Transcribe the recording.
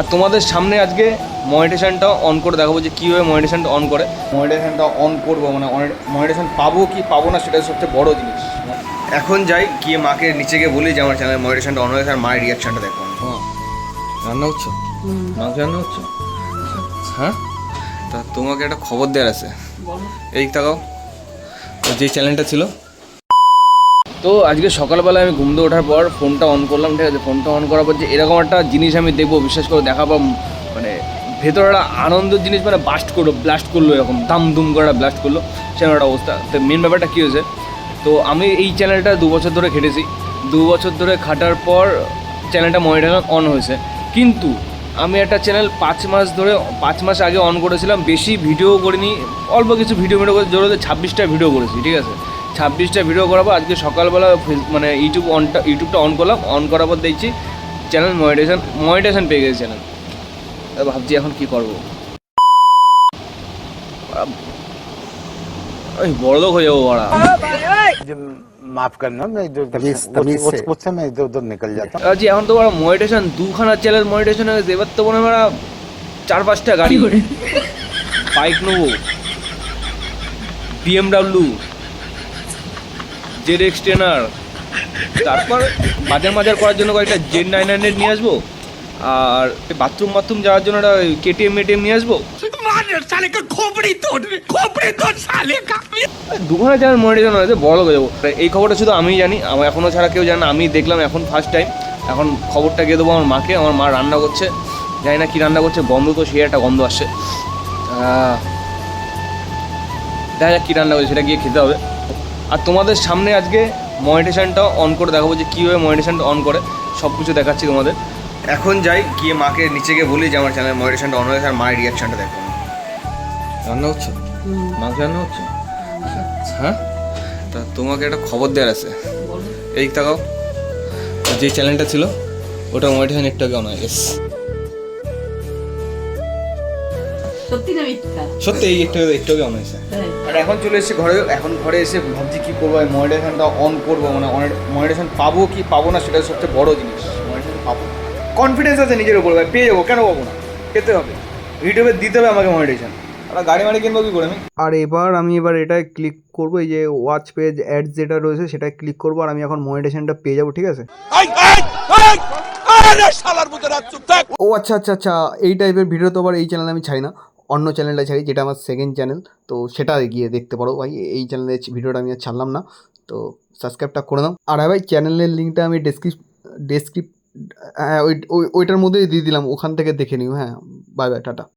আর তোমাদের সামনে আজকে মনিটেশনটা অন করে দেখাবো যে কীভাবে মনিটেশনটা অন করে। মনিটেশনটা অন করব মানে মনিটেশন পাবো কি পাবো না সেটা সবচেয়ে বড় জিনিস। এখন যাই গিয়ে মাকে নিচে গিয়ে বলি যে আমার চ্যানেল মনিটেশনটা অন হয়েছে আর মায়ের রিয়াকশনটা দেখো। হ্যাঁ। রান্না হচ্ছে? মাছ রান্না হচ্ছে? হ্যাঁ? তা তোমাকে একটা খবর দেওয়ার আছে। এই তাকাও। যে চ্যানেলটা ছিল তো আজকে সকালবেলা আমি ঘুম দিয়ে ওঠার পর ফোনটা অন করলাম, ঠিক আছে? ফোনটা অন করার পর যে এরকম একটা জিনিস আমি দেখব, বিশ্বাস করে দেখা পর মানে ভেতরে একটা আনন্দের জিনিস মানে বাস্ট করল ব্লাস্ট করল এরকম দাম দুম করে ব্লাস্ট করল, সেরকম একটা অবস্থা। তো মেন ব্যাপারটা কী হয়েছে, তো আমি এই চ্যানেলটা দু বছর ধরে খেটেছি দু বছর ধরে খাটার পর চ্যানেলটা মনিটার অন হয়েছে। কিন্তু আমি একটা চ্যানেল পাঁচ মাস ধরে, পাঁচ মাস আগে অন করেছিলাম, বেশি ভিডিও করিনি, অল্প কিছু ভিডিও ভিডিও করে জোরে ছাব্বিশটা ভিডিও করেছি, ঠিক আছে? ছাব্বিশটা ভিডিও করাবো। আজকে সকালবেলা মানে ইউটিউব অনটা ইউটিউবটা অন করলাম। অন করার পর দেখছি চ্যানেল মনিটেশন মনিটেশন পেয়ে গেছে চ্যানেল ভাবছি এখন কি করব। ওই বড় লোক হয়ে যাব বড়া। মাফ করনা এখন তো বড় মনিটেশন দুখানা চ্যানেল মনিটেশন হয়ে এবার তো মনে চার পাঁচটা গাড়ি। বাইক নেব। বিএমডাব্লিউ জেড এক্স টেনার তারপর বাজার মাজার করার জন্য কয়েকটা জেড নাইন হান্ড্রেড নিয়ে আসব। আর বাথরুম বাথরুম যাওয়ার জন্য একটা কেটিএম মেটিএম নিয়ে আসব। দুখানা চ্যানেল মনিটাইজেশন হয়েছে বড় লোক হয়ে যাব। এই খবরটা শুধু আমিই জানি আমার এখনও ছাড়া কেউ জানে আমি দেখলাম এখন ফার্স্ট টাইম এখন খবরটা গিয়ে দেবো আমার মাকে আমার মা রান্না করছে। জানি না কী রান্না করছে গন্ধ তো সেই একটা গন্ধ আসছে। দেখা যাক কী রান্না করছে সেটা গিয়ে খেতে হবে। আর তোমাদের সামনে আজকে মনিটেশনটা অন করে দেখাবো যে কীভাবে মনিটেশনটা অন করে সব কিছু দেখাচ্ছি তোমাদের। এখন যাই গিয়ে মাকে নিচে গিয়ে বলি যে আমার চ্যানেল মনিটেশনটা অন হয়েছে আর মায়ের রিয়াকশনটা দেখো। রান্না হচ্ছে? মাছ রান্না হচ্ছে? হ্যাঁ? তা তোমাকে একটা খবর দেওয়ার আছে। এই তাকাও। যে চ্যানেলটা ছিল ওটা মনিটেশন একটু আগে অন হয়ে গেছে। সত্যি না মিথ্যা? সত্যি এই একটু একটু আগে অন হয়েছে। আর এখন চলে এসেছি ঘরে এখন ঘরে এসে ভাবছি কী করব মনিটেশনটা অন করব মানে মনিটেশন পাবো কি পাবো না সেটা সবচেয়ে বড় জিনিস মনিটেশন পাবো। কনফিডেন্স আছে নিজের উপর ভাই পেয়ে যাব কেন পাবো না? পেতে হবে। ইউটিউবে দিতে হবে আমাকে মনিটেশন আর গাড়ি মাড়ি কিনবো কি করে আমি? আর এবার আমি এবার এটায় ক্লিক করব এই যে ওয়াচ পেজ অ্যাড যেটা রয়েছে সেটায় ক্লিক করব আর আমি এখন মনিটেশনটা পেয়ে যাব ঠিক আছে? ও আচ্ছা আচ্ছা আচ্ছা এই টাইপের ভিডিও তো আবার এই চ্যানেলে আমি চাই না। অন্য চ্যানেলটা ছাড়ি, যেটা আমার সেকেন্ড চ্যানেল তো সেটা গিয়ে দেখতে পারো। ভাই, এই চ্যানেলে ভিডিওটা আমি আর ছাড়লাম না, তো সাবস্ক্রাইবটা করে দাও আর হ্যাঁ ভাই চ্যানেলের লিঙ্কটা আমি ডেসক্রিপ ডেসক্রিপ হ্যাঁ ওই, ওই- ওইটার মধ্যেই দিয়ে দিলাম, ওখান থেকে দেখে নিও। হ্যাঁ বাই বাই টাটা।